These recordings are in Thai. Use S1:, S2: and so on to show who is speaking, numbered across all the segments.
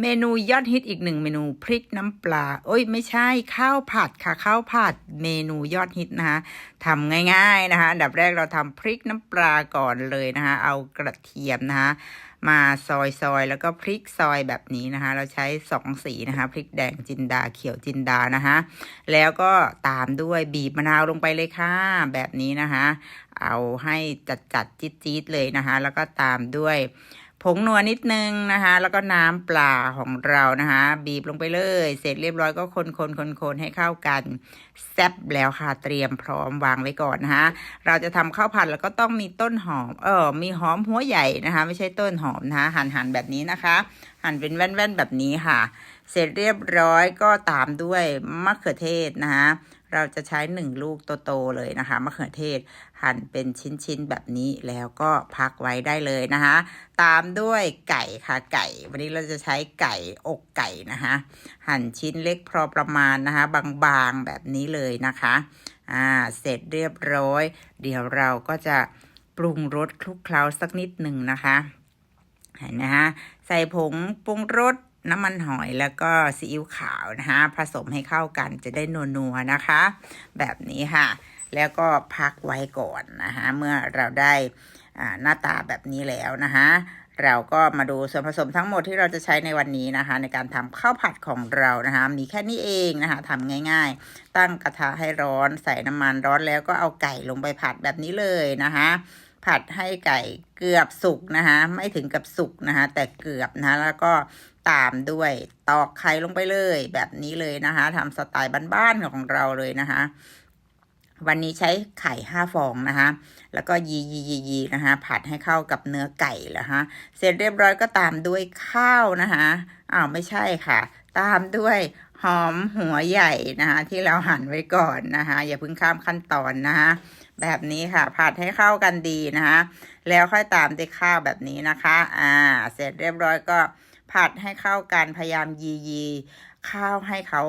S1: เมนูยอดฮิตอีกหนึ่งเมนูพริกน้ำปลาโอ้ยไม่ใช่ข้าวผัดค่ะข้าวผัดเมนูยอดฮิตนะคะทำง่ายๆนะคะอันดับแรกเราทำพริกน้ำปลาก่อนเลยนะคะเอากระเทียมนะคะมาซอยซอยแล้วก็พริกซอยแบบนี้นะคะ เราใช้สองสีนะคะ พริกแดงจินดาเขียวจินดานะคะแล้วก็ตามด้วยบีบมะนาวลงไปเลยค่ะ แบบนี้นะคะ เอาให้จัดจัดจี๊ดจี๊ดๆเลยนะคะ แล้วก็ตามด้วย ผงนัวนิดนึงนะคะ แล้วก็น้ำปลาของเรานะคะ บีบลงไปเลย เสร็จเรียบร้อยก็คนคนคนคนให้เข้ากันแซ่บแล้วค่ะเตรียมพร้อมวางไว้ก่อนนะคะ เราจะทำข้าวผัดแล้วก็ต้องมีต้นหอม เออมีหอมหัวใหญ่นะคะ ไม่ใช่ต้นหอมนะคะหั่นหั่นแบบนี้นะคะ หั่นเป็นแว่นๆแบบนี้ค่ะ เสร็จเรียบร้อยก็ตามด้วยมะเขือเทศนะคะ เราจะใช้หนึ่งลูกโตๆเลยนะคะมะเขือเทศหั่นเป็นชิ้นๆแบบนี้แล้วก็พักไว้ได้เลยนะคะ ตามด้วยไก่ค่ะไก่ วันนี้เราจะใช้ไก่อกไก่นะคะหั่นชิ้นเล็กพอประมาณนะคะ บางๆแบบนี้เลยนะคะอ่าเสร็จเรียบร้อย เดี๋ยวเราก็จะปรุงรสคลุกเคล้าสักนิดหนึ่งนะคะเห็นไหมฮะใส่ผงปรุงรส น้ำมันหอยแล้วก็ซีอิ๊วขาวนะคะผสมให้เข้ากันจะได้นัวๆนะคะ แบบนี้ค่ะ แล้วก็พักไว้ก่อนนะคะเมื่อเราได้อ่าหน้าตาแบบนี้แล้วนะคะเราก็มาดูส่วนผสมทั้งหมดที่เราจะใช้ในวันนี้นะคะ ในการทำข้าวผัดของเรานะคะ มีแค่นี้เองนะคะทำง่ายๆ ตั้งกระทะให้ร้อนใส่น้ำมันร้อนแล้วก็เอาไก่ลงไปผัดแบบนี้เลยนะคะ ผัดให้ไก่เกือบสุกนะคะไม่ถึงกับสุกนะคะแต่เกือบนะคะแล้วก็ตามด้วยตอกไข่ลงไปเลยแบบนี้เลยนะคะทำสไตล์บ้านๆของเราเลยนะคะวันนี้ใช้ไข่ห้าฟองนะคะ แล้วก็ยียียียีนะคะ ผัดให้เข้ากับเนื้อไก่แล้วฮะเสร็จเรียบร้อยก็ตามด้วยข้าวนะคะ อ้าวไม่ใช่ค่ะ ตามด้วยหอมหัวใหญ่นะคะที่เราหั่นไว้ก่อนนะคะอย่าเพิ่งข้ามขั้นตอนนะคะแบบนี้ค่ะผัดให้เข้ากันดีนะคะแล้วค่อยตามด้วยข้าวแบบนี้นะคะ อ่า เสร็จเรียบร้อยก็ผัดให้เข้ากันพยายามยียีข้าวให้เขา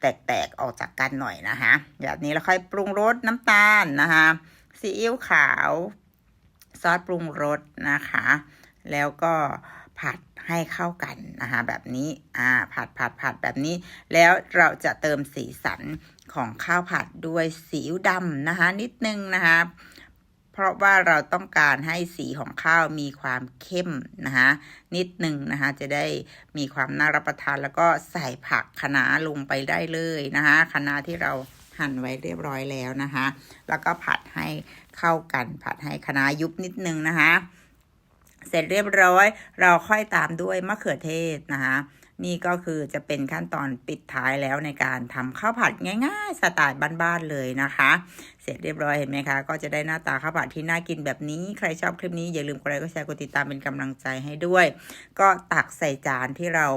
S1: แตกๆออกจากกันหน่อยนะคะแบบนี้แล้วค่อยปรุงรสน้ำตาลนะคะซีอิ๊วขาว ซอสปรุงรสนะคะ แล้วก็ ผัดให้เข้ากันนะคะแบบนี้อ่าผัดผัดผัดแบบนี้ แล้วเราจะเติมสีสันของข้าวผัดด้วยสีอิ๊วดำนะคะ นิดนึงนะคะเพราะว่าเราต้องการให้สีของข้าวมีความเข้มนะคะนิดหนึ่งนะคะจะได้มีความน่ารับประทานแล้วก็ใส่ผักคะน้าลงไปได้เลยนะคะคะน้าที่เราหั่นไว้เรียบร้อยแล้วนะคะ แล้วก็ผัดให้เข้ากันผัดให้คะน้ายุบนิดนึงนะคะ เสร็จเรียบร้อย เราค่อยตามด้วยมะเขือเทศนะคะ นี่ก็คือจะเป็นขั้นตอนปิดท้ายแล้วในการทำข้าวผัดง่ายๆ สไตล์บ้านๆเลยนะคะ เสร็จเรียบร้อยเห็นไหมคะ ก็จะได้หน้าตาข้าวผัดที่น่ากินแบบนี้ ใครชอบคลิปนี้อย่าลืมกดไลค์กดแชร์กดติดตามเป็นกำลังใจให้ด้วย ก็ตักใส่จานที่เรา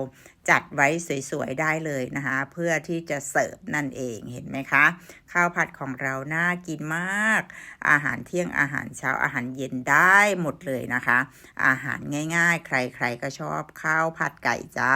S1: จัดไว้สวยๆได้เลยนะคะ เพื่อที่จะเสิร์ฟนั่นเองเห็นไหมคะ ข้าวผัดของเราน่ากินมาก อาหารเที่ยงอาหารเช้าอาหารเย็นได้หมดเลยนะคะ อาหารง่ายๆ ใครๆก็ชอบข้าวผัดไก่จ้า